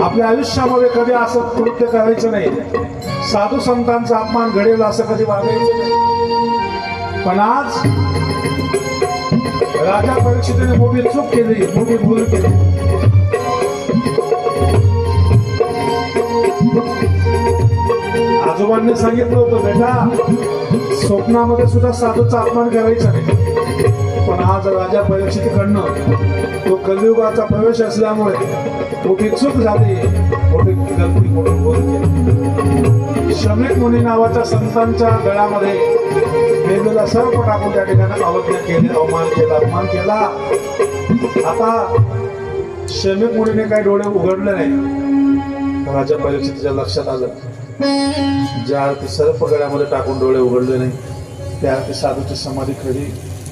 आपल्या आयुष्यामध्ये कधी असं कृत्य करायचं नाही. साधू संतांचा अपमान घडेल असं कधी वागायचं नाही. पण आज राजा परीक्षितेने मोठी चूक केली मोठी भूल केली. आजोबांनी सांगितलं होतं बेटा स्वप्नामध्ये सुद्धा साधूचा अपमान करायचा नाही. तर राजा परीक्षितीकडनं तो कलियुगाचा प्रवेश असल्यामुळे मोठी चूक झाली. मोठी गलती म्हणून बोलते श्रमिक मुनी नावाच्या संतांच्या गळ्यामध्ये वेगवेगळा सर्व टाकून त्या ठिकाणी अवज्ञा केली अवमान केला अपमान केला. आता श्रमिक मुलीने काही डोळे उघडले नाही. राजा परीक्षितीच्या लक्षात आलं. ज्या अर्थी सर्प गळ्यामध्ये टाकून डोळे उघडले नाही त्या अर्थी साधूची समाधी खरी